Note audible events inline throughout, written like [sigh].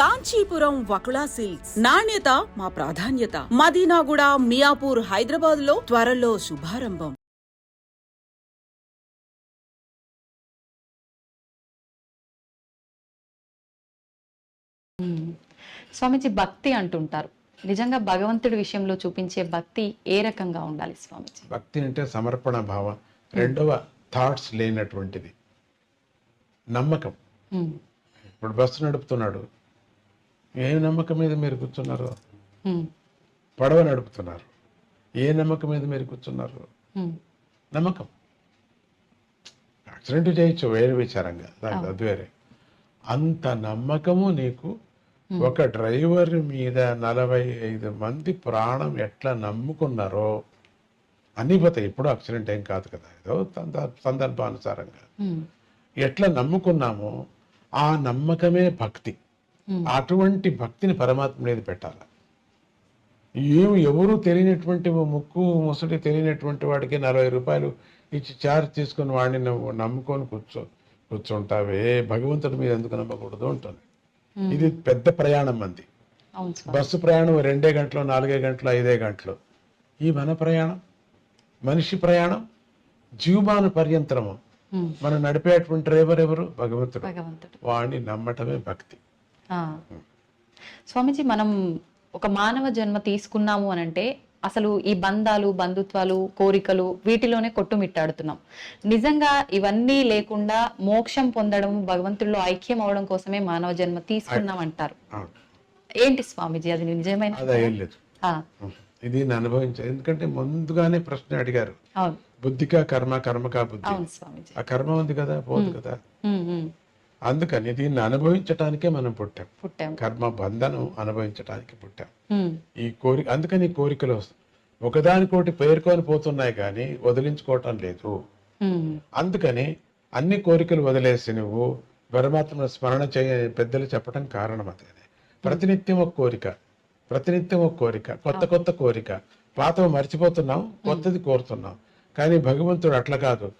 Kanchipuram Vakula silks. నాణ్యత మా ప్రాధాన్యత. మదీనాగూడ మియాపూర్ హైదరాబాద్లో త్వరలో శుభారంభం. స్వామీజీ భక్తి అంటుంటారు. నిజంగా భగవంతుడి విషయంలో చూపించే భక్తి ఏ రకంగా ఉండాలి స్వామీజీ? భక్తి అంటే సమర్పణ భావం. రెండవ థాట్స్ లేనటువంటిది. నమ్మకం. ఇప్పుడు బస్సు నడుపుతున్నాడు. ఏ నమ్మకం మీద మీరు కూర్చున్నారు? పడవ నడుపుతున్నారు. ఏ నమ్మకం మీద మీరు కూర్చున్నారు? నమ్మకం. యాక్సిడెంట్ చేయొచ్చు వేరే విచారంగా. దానికి అది వేరే. అంత నమ్మకము నీకు. ఒక డ్రైవర్ మీద నలభై ఐదు మంది ప్రాణం ఎట్లా నమ్ముకున్నారో? అన్నీ పోతాయి. ఇప్పుడు యాక్సిడెంట్ ఏం కాదు కదా. ఏదో సంద- సందర్భానుసారంగా. ఎట్లా నమ్ముకున్నామో ఆ నమ్మకమే భక్తి. అటువంటి భక్తిని పరమాత్మ మీద పెట్టాలి. ఏమి ఎవరు తెలియనటువంటి ముక్కు ముసడి తెలియనటువంటి వాడికి నలభై రూపాయలు ఇచ్చి చార్జ్ తీసుకుని వాడిని నువ్వు నమ్ముకొని కూర్చో కూర్చుంటావే భగవంతుడి మీద ఎందుకు నమ్మకూడదు ఉంటుంది ఇది పెద్ద ప్రయాణం మంది బస్సు ప్రయాణం రెండే గంటలు నాలుగే గంటలు ఐదే గంటలు. ఈ మన ప్రయాణం మనిషి ప్రయాణం జీవమాన పర్యంతరము. ఉమ్, మనం నడిపేటువంటి డ్రైవర్ ఎవరు? భగవంతుడు. వాడిని నమ్మటమే భక్తి. స్వామీజీ మనం ఒక మానవ జన్మ తీసుకున్నాము అని అంటే అసలు ఈ బంధాలు బంధుత్వాలు కోరికలు వీటిలోనే కొట్టుమిట్టాడుతున్నాం. నిజంగా ఇవన్నీ లేకుండా మోక్షం పొందడం భగవంతుల్లో ఐక్యం అవడం కోసమే మానవ జన్మ తీసుకున్నాం అంటారు. ఏంటి స్వామీజీ అది నిజమైన ఇది నేను అనుభవించాను ఎందుకంటే ముందుగానే ప్రశ్న అడిగారు. బుద్ధికా కర్మ కర్మకా బుద్ధి. ఆ కర్మ ఉంది కదా పోదు కదా. అందుకని దీన్ని అనుభవించటానికే మనం పుట్టాం. పుట్టాం. కర్మ బంధనం అనుభవించటానికి పుట్టాం. ఈ కోరిక అందుకని ఈ కోరికలు వస్తాయి ఒకదానికోటి పేర్కొని పోతున్నాయి కానీ వదిలించుకోవటం లేదు. అందుకని అన్ని కోరికలు వదిలేసి నువ్వు పరమాత్మ స్మరణ చేయ పెద్దలు చెప్పడం కారణం అదే. ప్రతినిత్యం ఒక కోరిక ప్రతినిత్యం ఒక కోరిక కొత్త కొత్త కోరిక. పాత మర్చిపోతున్నాం కొత్తది కోరుతున్నాం. కానీ భగవంతుడు అట్లా కాదు.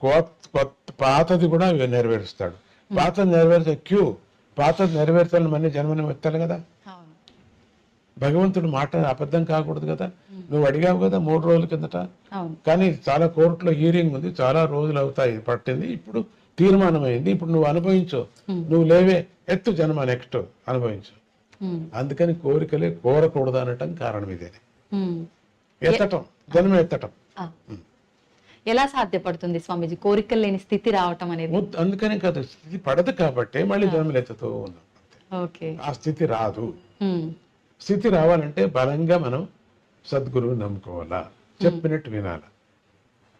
కొత్త పాతది కూడా నెరవేరుస్తాడు. పాత నెరవేర్చే క్యూ పాతది నెరవేర్చాలని మళ్ళీ జన్మని ఎత్తాలి కదా. భగవంతుడు మాట అబద్ధం కాకూడదు కదా. నువ్వు అడిగావు కదా మూడు రోజుల కిందట. కానీ చాలా కోర్టులో హీరింగ్ ఉంది చాలా రోజులు అవుతాయి పట్టింది. ఇప్పుడు తీర్మానం అయింది ఇప్పుడు నువ్వు అనుభవించు. నువ్వు లేవే ఎత్తు జన్మ నెక్స్ట్ అనుభవించు. అందుకని కోరికలే కోరకూడదు అనటం కారణం ఇదే. ఎత్తటం జన్మ ఎత్తటం. ఎలా సాధ్యపడుతుంది స్వామీజీ? కోరికలు లేని స్థితి రావటం అనేది. అందుకనే కాదు స్థితి పడదు కాబట్టి మళ్ళీ జన్మలు ఎత్తుతూ ఉన్నాం. ఓకే. ఆ స్థితి రాదు. స్థితి రావాలంటే బలంగా మనం సద్గురువు నమ్ముకోవాలా? చెప్పినట్టు వినాలా.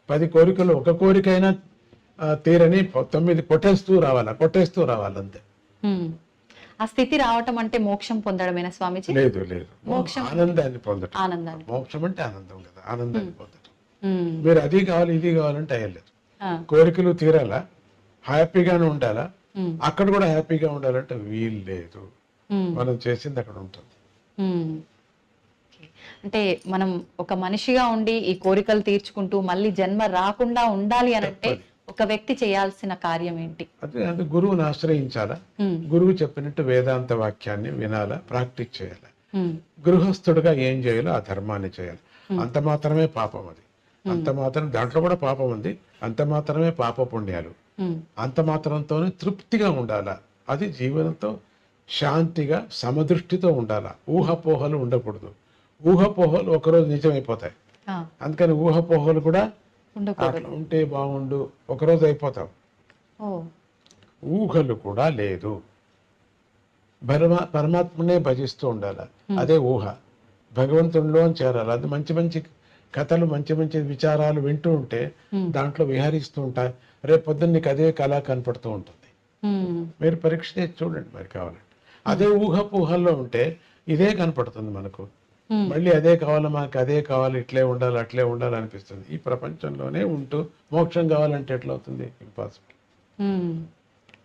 పది కోరికలు ఒక కోరికైనా తీరని తొమ్మిది కొట్టేస్తూ రావాలా? కొట్టేస్తూ రావాలంతే. ఆ స్థితి రావటం అంటే మోక్షం పొందడమేనా స్వామీజీ? లేదు లేదు. మోక్షం. ఆనందాన్ని పొందటం. ఆనందాన్ని. మోక్షం అంటే ఆనందం కదా ఆనందాన్ని ఉమ్, మీరు అది కావాలి ఇది కావాలంటే అయ్యలేదు కోరికలు తీరాలా? హ్యాపీగానే ఉండాలా? ఉమ్, అక్కడ కూడా హ్యాపీగా ఉండాలంటే వీలు లేదు. ఉమ్, మనం చేసింది అక్కడ ఉంటుంది. అంటే మనం ఒక మనిషిగా ఉండి ఈ కోరికలు తీర్చుకుంటూ మళ్ళీ జన్మ రాకుండా ఉండాలి అని అంటే ఒక వ్యక్తి చేయాల్సిన కార్యం ఏంటి? అదే అది గురువుని ఆశ్రయించాలా? గురువు చెప్పినట్టు వేదాంత వాక్యాన్ని వినాలా ప్రాక్టీస్ చేయాలి? గృహస్థుడుగా ఏం చేయాలో ఆ ధర్మాన్ని చేయాలి. అంత మాత్రమే పాపం అది. అంత మాత్రం దాంట్లో కూడా పాపం ఉంది. అంత మాత్రమే పాప పుణ్యాలు. అంత మాత్రంతోనే తృప్తిగా ఉండాలా? అది జీవనంతో శాంతిగా సమదృష్టితో ఉండాలా? ఊహపోహలు ఉండకూడదు. ఊహపోహలు ఒకరోజు నిజమైపోతాయి. అందుకని ఊహపోహలు కూడా అట్లా ఉంటే బాగుండు ఒకరోజు అయిపోతావు ఓ. ఊహలు కూడా లేదు. పరమా పరమాత్మనే భజిస్తూ ఉండాలి? అదే ఊహ. భగవంతునిలో చేరాలి? అది మంచి మంచి కథలు మంచి మంచి విచారాలు వింటూ ఉంటే దాంట్లో విహరిస్తూ ఉంటాయి రేపు పొద్దున్న నీకు అదే కళ కనపడుతూ ఉంటుంది. మీరు పరీక్ష చేసి చూడండి మరి కావాలంటే. అదే ఊహ ఊహల్లో ఉంటే ఇదే కనపడుతుంది మనకు. మళ్ళీ అదే కావాలి మనకు అదే కావాలి ఇట్లే ఉండాలి అట్లే ఉండాలి అనిపిస్తుంది. ఈ ప్రపంచంలోనే ఉంటూ మోక్షం కావాలంటే ఎట్లా అవుతుంది ఇంపాసిబుల్.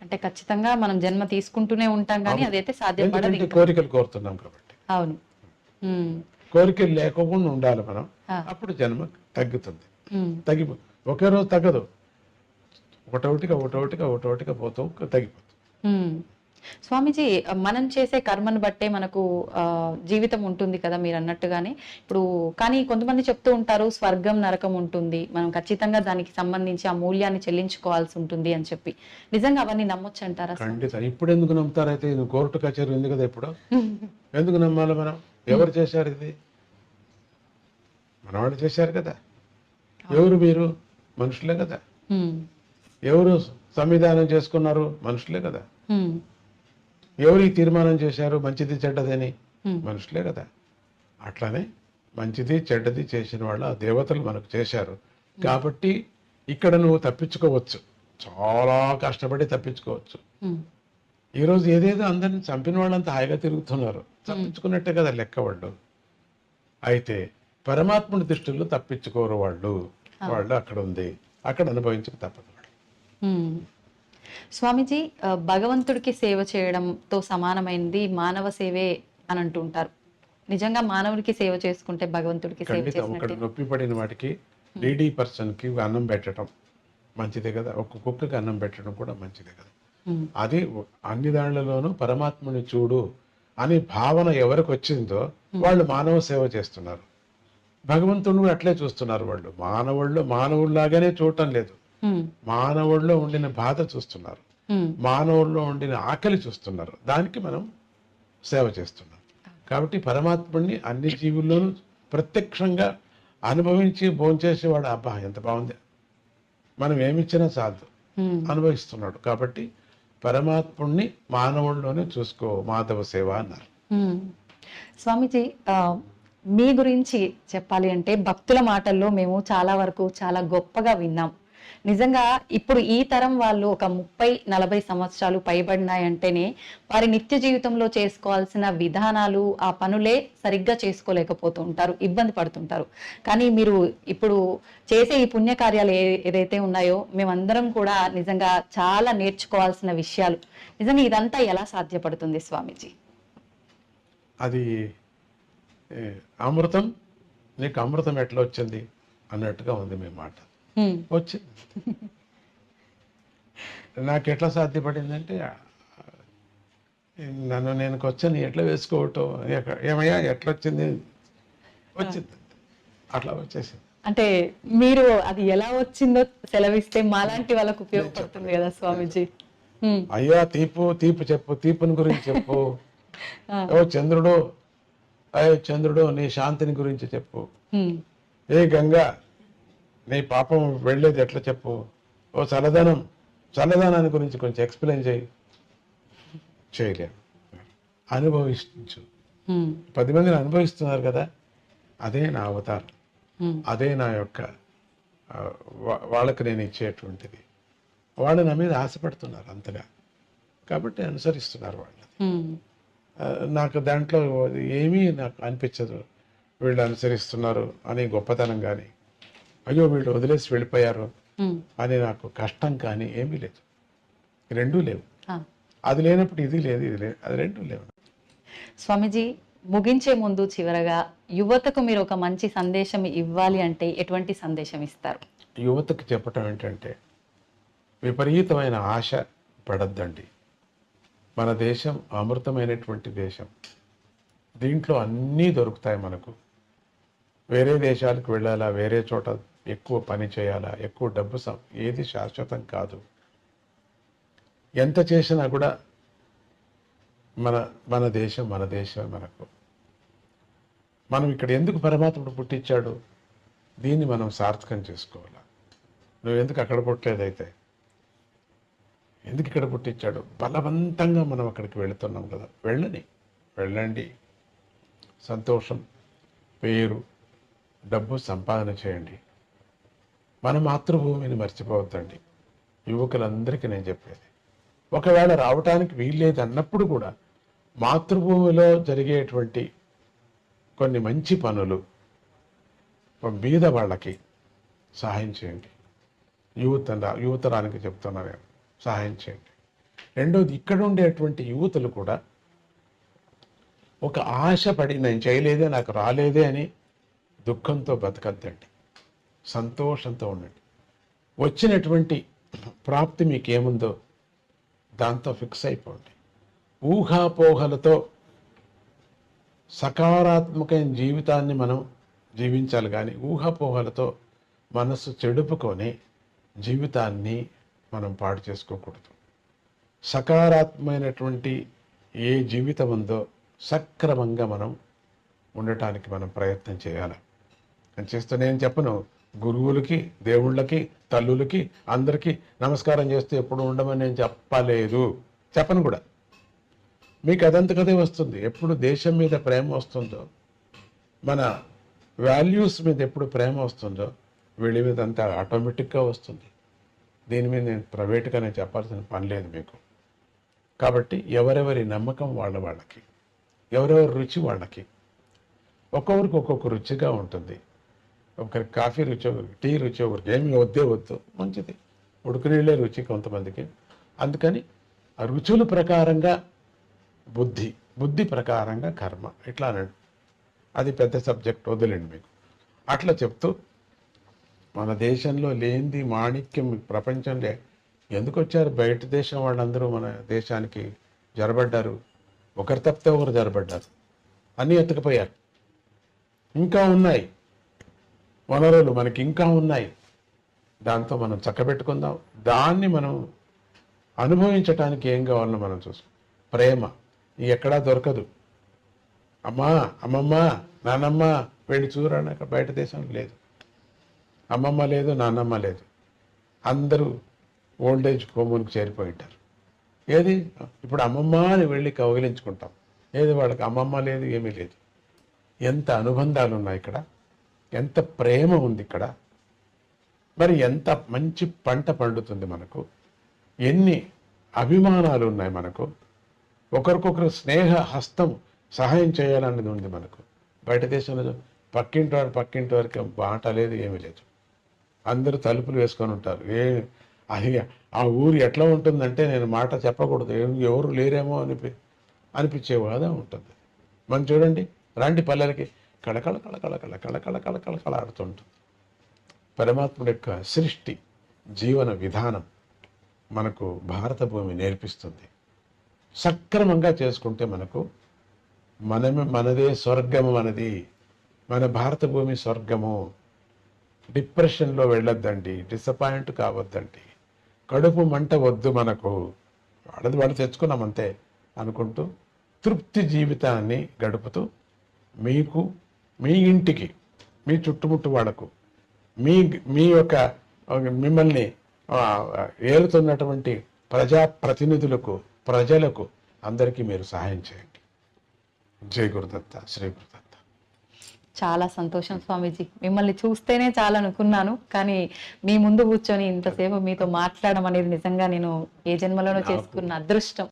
అంటే ఖచ్చితంగా మనం జన్మ తీసుకుంటూనే ఉంటాం కానీ అదైతే సాధ్యపడదు కోరికలు కోరుతున్నాం కాబట్టి. అవును. కోరికలు లేకుండా ఉండాలి మనం. అప్పుడు జన్మ తగ్గుతుంది. ఉమ్, తగ్గిపో ఒకే రోజు తగ్గదు. ఒకటొకటిగా ఒకటొకటిగా ఒకటొకటిగా పోతూ తగ్గిపోతుంది. స్వామీజీ మనం చేసే కర్మను బట్టే మనకు జీవితం ఉంటుంది కదా మీరు అన్నట్టుగానే. ఇప్పుడు కానీ కొంతమంది చెప్తూ ఉంటారు స్వర్గం నరకం ఉంటుంది. మనం ఖచ్చితంగా దానికి సంబంధించి ఆ మూల్యాన్ని చెల్లించుకోవాల్సి ఉంటుంది అని చెప్పి. నిజంగా అవన్నీ నమ్మొచ్చు అంటారా ఖండిత ఇప్పుడు ఎందుకు నమ్ముతారైతే కోర్టు కచేరీ ఉంది కదా ఇప్పుడు? [laughs] ఎందుకు నమ్మాలి మనం? ఎవరు చేశారు ఇది? మనవాళ్ళు చేశారు కదా. ఎవరు మీరు? మనుషులే కదా. ఎవరు సంవిధానం చేసుకున్నారు? మనుషులే కదా. ఎవరు ఈ తీర్మానం చేశారు? మంచిది చెడ్డదని. మనుషులే కదా. అట్లానే మంచిది చెడ్డది చేసిన వాళ్ళు ఆ దేవతలు మనకు చేశారు. కాబట్టి ఇక్కడ నువ్వు తప్పించుకోవచ్చు. చాలా కష్టపడి తప్పించుకోవచ్చు. ఈరోజు ఏదేదో అందరిని చంపిన వాళ్ళంతా హాయిగా తిరుగుతున్నారు. తప్పించుకున్నట్టే కదా లెక్క వాళ్ళు. అయితే పరమాత్ముడి దృష్టిలో తప్పించుకోరు వాళ్ళు. వాళ్ళు అక్కడ ఉంది. అక్కడ అనుభవించక తప్పదు. స్వామీజీ భగవంతుడికి సేవ చేయడంతో సమానమైనది మానవ సేవే అని అంటుంటారు. నిజంగా మానవుడికి సేవ చేసుకుంటే భగవంతుడికి సేవ చేసినట్టు. నొప్పి పడిన వాటికి డీడీ పర్సన్కి అన్నం పెట్టడం మంచిదే కదా. ఒక కుక్కకి అన్నం పెట్టడం కూడా మంచిదే కదా. అది అన్ని దాళ్ళలోనూ పరమాత్మని చూడు అనే భావన ఎవరికి వచ్చిందో వాళ్ళు మానవ సేవ చేస్తున్నారు. భగవంతుని కూడా అట్లే చూస్తున్నారు వాళ్ళు. మానవుళ్ళు మానవుల్లాగానే చూడటం లేదు. మానవుల్లో ఉండిన బాధ చూస్తున్నారు. మానవుల్లో ఉండిన ఆకలి చూస్తున్నారు. దానికి మనం సేవ చేస్తున్నాం. కాబట్టి పరమాత్ముడిని అన్ని జీవుల్లోనూ ప్రత్యక్షంగా అనుభవించి భోంచేసేవాడు అబ్బా ఎంత బాగుంది. మనం ఏమిచ్చినా చాలు. అనుభవిస్తున్నాడు. కాబట్టి పరమాత్ముడిని మానవుల్లోనే చూసుకో మాధవ సేవ అన్నారు. స్వామిజీ మీ గురించి చెప్పాలి అంటే భక్తుల మాటల్లో మేము చాలా వరకు చాలా గొప్పగా విన్నాం. నిజంగా ఇప్పుడు ఈ తరం వాళ్ళు ఒక ముప్పై నలభై సంవత్సరాలు పైబడినాయంటేనే వారి నిత్య జీవితంలో చేసుకోవాల్సిన విధానాలు ఆ పనులే సరిగ్గా చేసుకోలేకపోతూ ఉంటారు ఇబ్బంది పడుతుంటారు. కానీ మీరు ఇప్పుడు చేసే ఈ పుణ్యకార్యాలు ఏ ఏదైతే ఉన్నాయో మేమందరం కూడా నిజంగా చాలా నేర్చుకోవాల్సిన విషయాలు. నిజంగా ఇదంతా ఎలా సాధ్యపడుతుంది స్వామీజీ? అది అమృతం నీకు అమృతం ఎట్లా వచ్చింది అన్నట్టుగా ఉంది మీ మాట. వచ్చింది నాకు ఎట్లా సాధ్యపడిందంటే నన్ను నేను వచ్చాను ఎట్లా వేసుకోవటం ఏమయ్యా ఎట్లా వచ్చింది. వచ్చింది అట్లా వచ్చేసింది. అంటే మీరు అది ఎలా వచ్చిందో సెలవిస్తే మాలాంటి వాళ్ళకు ఉపయోగపడుతుంది కదా స్వామీజీ. అయ్యా తీపు తీపు చెప్పు తీపుని గురించి చెప్పు. ఓ చంద్రుడు అయ్యో చంద్రుడు నీ శాంతిని గురించి చెప్పు. ఏ గంగా నీ పాపం వెళ్ళేది ఎట్లా చెప్పు? ఓ చల్లదనం చల్లదనాన్ని గురించి కొంచెం ఎక్స్ప్లెయిన్ చేయి. చేయలేము అనుభవించు. పది మందిని అనుభవిస్తున్నారు కదా? అదే నా అవతారం. అదే నా యొక్క వాళ్ళకి నేను ఇచ్చేటువంటిది. వాళ్ళు నా మీద ఆశపడుతున్నారు అంతగా. కాబట్టి అనుసరిస్తున్నారు వాళ్ళు నాకు దాంట్లో ఏమీ నాకు అనిపించదు. వీళ్ళు అనుసరిస్తున్నారు అని గొప్పతనం కానీ అయ్యో వీళ్ళు వదిలేసి వెళ్ళిపోయారు. అని నాకు కష్టం కానీ ఏమీ లేదు. రెండూ లేవు. అది లేనప్పుడు ఇది లేదు ఇది లేదు అది రెండూ లేవు. స్వామీజీ ముగించే ముందు చివరగా యువతకు మీరు ఒక మంచి సందేశం ఇవ్వాలి అంటే ఎటువంటి సందేశం ఇస్తారు? యువతకు చెప్పటం ఏంటంటే విపరీతమైన ఆశ పడద్దండి. మన దేశం అమృతమైనటువంటి దేశం. దీంట్లో అన్నీ దొరుకుతాయి మనకు. వేరే దేశాలకు వెళ్ళాలా వేరే చోట ఎక్కువ పని చేయాలా? ఎక్కువ డబ్బు సం ఏది శాశ్వతం కాదు. ఎంత చేసినా కూడా మన మన దేశం మన దేశమే మనకు. మనం ఇక్కడ ఎందుకు పరమాత్ముడు పుట్టించాడు? దీన్ని మనం సార్థకం చేసుకోవాలి? నువ్వు ఎందుకు అక్కడ పుట్టలేదైతే? ఎందుకు ఇక్కడ పుట్టించాడు? బలవంతంగా మనం అక్కడికి వెళుతున్నాం కదా. వెళ్ళని వెళ్ళండి. సంతోషం పేరు డబ్బు సంపాదన చేయండి. మన మాతృభూమిని మర్చిపోవద్దండి. యువకులందరికీ నేను చెప్పేది ఒకవేళ రావటానికి వీల్లేదు అన్నప్పుడు కూడా మాతృభూమిలో జరిగేటువంటి కొన్ని మంచి పనులు బీద వాళ్ళకి సహాయం చేయండి. యువత యువతరానికి చెప్తున్నా నేను సహాయం చేయండి. రెండోది ఇక్కడ ఉండేటువంటి యువతులు కూడా ఒక ఆశపడి నేను చేయలేదే నాకు రాలేదే అని దుఃఖంతో బతకద్దండి. సంతోషంతో ఉండండి. వచ్చినటువంటి ప్రాప్తి మీకేముందో దాంతో ఫిక్స్ అయిపోండి. ఊహాపోహలతో సకారాత్మకమైన జీవితాన్ని మనం జీవించాలి కానీ ఊహాపోహలతో మనస్సు చెడుపుకొని జీవితాన్ని మనం పాడు చేసుకోకూడదు. సకారాత్మకమైనటువంటి ఏ జీవితం ఉందో సక్రమంగా మనం ఉండటానికి మనం ప్రయత్నం చేయాలి. అని చేస్తూ నేను చెప్పను గురువులకి దేవుళ్ళకి తల్లులకి అందరికీ నమస్కారం చేస్తూ ఎప్పుడు ఉండమని నేను చెప్పలేదు. చెప్పను కూడా. మీకు అదంతకదే వస్తుంది. ఎప్పుడు దేశం మీద ప్రేమ వస్తుందో మన వాల్యూస్ మీద ఎప్పుడు ప్రేమ వస్తుందో వీళ్ళ మీద అంతా ఆటోమేటిక్గా వస్తుంది. దీని మీద నేను ప్రైవేట్గా నేను చెప్పాల్సిన పని లేదు మీకు. కాబట్టి ఎవరెవరి నమ్మకం వాళ్ళ వాళ్ళకి ఎవరెవరి రుచి వాళ్ళకి ఒక్కొక్కరికి ఒక్కొక్క రుచిగా ఉంటుంది. ఒకరికి కాఫీ రుచి ఒకరికి టీ రుచి ఒకరికి ఏమి వద్దే వద్దు. మంచిది. ఉడుకునీళ్ళే రుచి కొంతమందికి. అందుకని ఆ రుచుల ప్రకారంగా బుద్ధి బుద్ధి ప్రకారంగా కర్మ. ఇట్లా అన్నాడు అది పెద్ద సబ్జెక్ట్ వదిలేండి మీకు. అట్లా చెప్తూ మన దేశంలో లేనిది మాణిక్యం ప్రపంచంలో ఎందుకు వచ్చారు? బయట దేశం వాళ్ళందరూ మన దేశానికి జరబడ్డారు. ఒకరు తప్పితే ఒకరు జరబడ్డారు. అన్నీ ఎత్తుకుపోయారు. ఇంకా ఉన్నాయి. వనరులు మనకి ఇంకా ఉన్నాయి. దాంతో మనం చక్కబెట్టుకుందాం. దాన్ని మనం అనుభవించటానికి ఏం కావాలో మనం చూసుకుందాం ప్రేమ ఎక్కడా దొరకదు. అమ్మా అమ్మమ్మ నానమ్మ వెళ్ళి చూడడానికి బయట దేశం లేదు. అమ్మమ్మ లేదు నాన్నమ్మ లేదు. అందరూ ఓల్డ్ ఏజ్ హోమునికి చేరిపోయి ఉంటారు. ఏది? ఇప్పుడు అమ్మమ్మ అని వెళ్ళి కౌగిలించుకుంటాం. ఏది? వాళ్ళకి అమ్మమ్మ లేదు ఏమీ లేదు. ఎంత అనుబంధాలు ఉన్నాయి ఇక్కడ? ఎంత ప్రేమ ఉంది ఇక్కడ. మరి ఎంత మంచి పంట పండుతుంది మనకు. ఎన్ని అభిమానాలు ఉన్నాయి మనకు. ఒకరికొకరు స్నేహ హస్తం సహాయం చేయాలనేది ఉంది మనకు. బయట దేశంలో పక్కింటి వారు పక్కింటి వారికి బాట లేదు ఏమీ లేదు. అందరూ తలుపులు వేసుకొని ఉంటారు. ఏ అది ఆ ఊరు ఎట్లా ఉంటుందంటే నేను మాట చెప్పకూడదు. ఎవరు లేరేమో అనిపి అనిపించే బాధ ఉంటుంది. మనం చూడండి రాండి పల్లెలకి కళకళ కళకళ కళ కళకళ కళకళ కళ ఆడుతుంటుంది. పరమాత్ముడి యొక్క సృష్టి జీవన విధానం మనకు భారత భూమి నేర్పిస్తుంది. సక్రమంగా చేసుకుంటే మనకు మనమే మనదే స్వర్గము మనది. మన భారత భూమి స్వర్గము. డిప్రెషన్లో వెళ్ళొద్దండి డిసప్పాయింట్ కావద్దండి. కడుపు మంట వద్దు మనకు. వాడది వాడు తెచ్చుకున్నామంతే అనుకుంటూ తృప్తి జీవితాన్ని గడుపుతూ మీకు మీ ఇంటికి మీ చుట్టుముట్టు వాళ్ళకు మీ మీ యొక్క మిమ్మల్ని ఏలుతున్నటువంటి ప్రజాప్రతినిధులకు ప్రజలకు అందరికీ మీరు సహాయం చేయండి. జై గురుదత్త శ్రీ గురుదత్త. చాలా సంతోషం స్వామీజీ. మిమ్మల్ని చూస్తేనే చాలా అనుకున్నాను కానీ మీ ముందు కూర్చొని ఇంతసేపు మీతో మాట్లాడడం అనేది నిజంగా నేను ఏ జన్మలోనో చేసుకున్న అదృష్టం.